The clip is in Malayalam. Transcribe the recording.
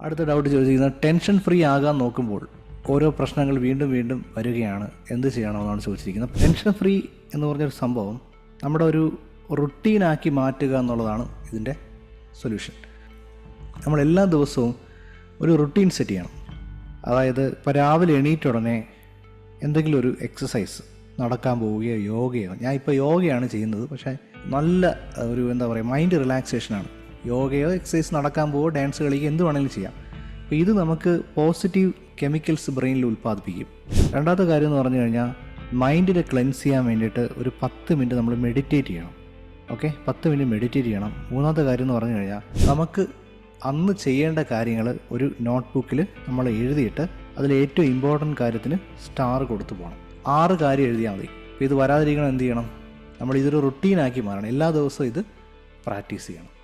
അടുത്ത ഡൗട്ട് ചോദിച്ചിരിക്കുന്നത് ടെൻഷൻ ഫ്രീ ആകാൻ നോക്കുമ്പോൾ ഓരോ പ്രശ്നങ്ങൾ വീണ്ടും വീണ്ടും വരികയാണ്. എന്ത് ചെയ്യണമെന്നാണ് ചോദിച്ചിരിക്കുന്നത്. ടെൻഷൻ ഫ്രീ എന്ന് പറഞ്ഞൊരു സംഭവം നമ്മുടെ ഒരു റുട്ടീനാക്കി മാറ്റുക എന്നുള്ളതാണ് ഇതിന്റെ സൊല്യൂഷൻ നമ്മൾ എല്ലാ ദിവസവും ഒരു റുട്ടീൻ സെറ്റ് ചെയ്യണം. അതായത് ഇപ്പോൾ രാവിലെ എണീറ്റ ഉടനെ എന്തെങ്കിലും ഒരു എക്സസൈസ് നടക്കാൻ പോവുകയോ യോഗയോ. ഞാൻ ഇപ്പോൾ യോഗയാണ് ചെയ്യുന്നത് പക്ഷേ നല്ല ഒരു എന്താ പറയുക മൈൻഡ് റിലാക്സേഷനാണ് യോഗയോ എക്സസൈസ് നടക്കാൻ പോവോ ഡാൻസ് കളിക്കുക എന്ത് വേണമെങ്കിലും ചെയ്യാം. അപ്പോൾ ഇത് നമുക്ക് പോസിറ്റീവ് കെമിക്കൽസ് ബ്രെയിനിൽ ഉൽപ്പാദിപ്പിക്കും. രണ്ടാമത്തെ കാര്യം എന്ന് പറഞ്ഞു കഴിഞ്ഞാൽ മൈൻഡിനെ ക്ലെൻസ് ചെയ്യാൻ വേണ്ടിയിട്ട് ഒരു പത്ത് മിനിറ്റ് നമ്മൾ മെഡിറ്റേറ്റ് ചെയ്യണം. ഓക്കെ പത്ത് മിനിറ്റ് മെഡിറ്റേറ്റ് ചെയ്യണം. മൂന്നാമത്തെ കാര്യം എന്ന് പറഞ്ഞു കഴിഞ്ഞാൽ നമുക്ക് അന്ന് ചെയ്യേണ്ട കാര്യങ്ങൾ ഒരു നോട്ട് ബുക്കിൽ നമ്മൾ എഴുതിയിട്ട് അതിൽ ഏറ്റവും ഇമ്പോർട്ടന്റ് കാര്യത്തിന് സ്റ്റാർ കൊടുത്തു പോകണം. ആറ് കാര്യം എഴുതിയാൽ മതി. അപ്പോൾ ഇത് വരാതിരിക്കണം എന്ത് ചെയ്യണം? നമ്മൾ ഇതൊരു റുട്ടീനാക്കി മാറണം. എല്ലാ ദിവസവും ഇത് പ്രാക്ടീസ് ചെയ്യണം.